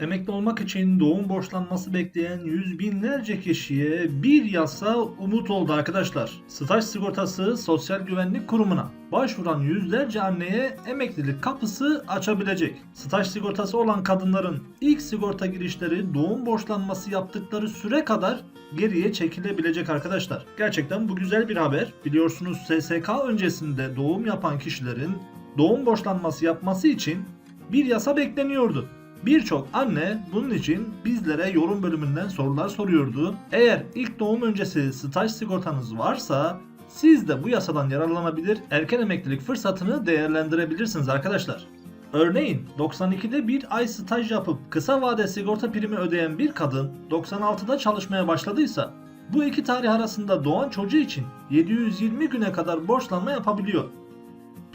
Emekli olmak için doğum borçlanması bekleyen yüz binlerce kişiye bir yasa umut oldu arkadaşlar. Staj sigortası Sosyal Güvenlik Kurumu'na başvuran yüzlerce anneye emeklilik kapısı açabilecek. Staj sigortası olan kadınların ilk sigorta girişleri doğum borçlanması yaptıkları süre kadar geriye çekilebilecek arkadaşlar. Gerçekten bu güzel bir haber. Biliyorsunuz SSK öncesinde doğum yapan kişilerin doğum borçlanması yapması için bir yasa bekleniyordu. Birçok anne bunun için bizlere yorum bölümünden sorular soruyordu. Eğer ilk doğum öncesi staj sigortanız varsa siz de bu yasadan yararlanabilir, erken emeklilik fırsatını değerlendirebilirsiniz arkadaşlar. Örneğin 92'de bir ay staj yapıp kısa vade sigorta primi ödeyen bir kadın 96'da çalışmaya başladıysa bu iki tarih arasında doğan çocuğu için 720 güne kadar borçlanma yapabiliyor.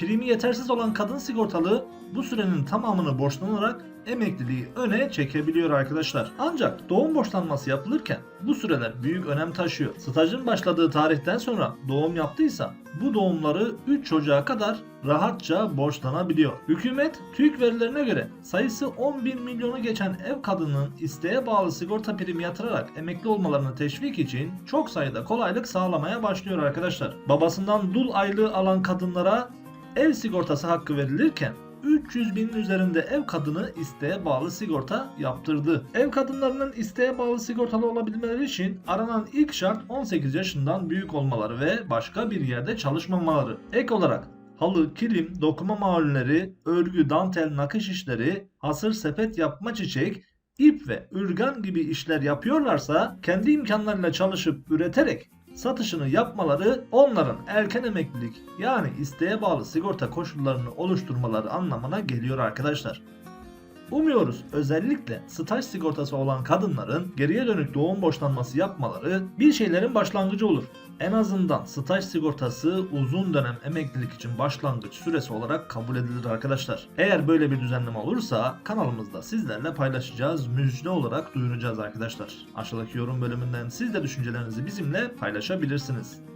Primi yetersiz olan kadın sigortalı bu sürenin tamamını borçlanarak emekliliği öne çekebiliyor arkadaşlar. Ancak doğum borçlanması yapılırken bu süreler büyük önem taşıyor. Stajın başladığı tarihten sonra doğum yaptıysa bu doğumları 3 çocuğa kadar rahatça borçlanabiliyor. Hükümet TÜİK verilerine göre sayısı 11 milyonu geçen ev kadının isteğe bağlı sigorta primi yatırarak emekli olmalarını teşvik için çok sayıda kolaylık sağlamaya başlıyor arkadaşlar. Babasından dul aylığı alan kadınlara ev sigortası hakkı verilirken 300 binin üzerinde ev kadını isteğe bağlı sigorta yaptırdı. Ev kadınlarının isteğe bağlı sigortalı olabilmeleri için aranan ilk şart 18 yaşından büyük olmaları ve başka bir yerde çalışmamaları. Ek olarak halı, kilim, dokuma mamulleri, örgü, dantel, nakış işleri, hasır sepet yapma çiçek, ip ve ürgan gibi işler yapıyorlarsa kendi imkanlarıyla çalışıp üreterek satışını yapmaları onların erken emeklilik yani isteğe bağlı sigorta koşullarını oluşturmaları anlamına geliyor arkadaşlar. Umuyoruz özellikle staj sigortası olan kadınların geriye dönük doğum borçlanması yapmaları bir şeylerin başlangıcı olur. En azından staj sigortası uzun dönem emeklilik için başlangıç süresi olarak kabul edilir arkadaşlar. Eğer böyle bir düzenleme olursa kanalımızda sizlerle paylaşacağız, müjde olarak duyuracağız arkadaşlar. Aşağıdaki yorum bölümünden siz de düşüncelerinizi bizimle paylaşabilirsiniz.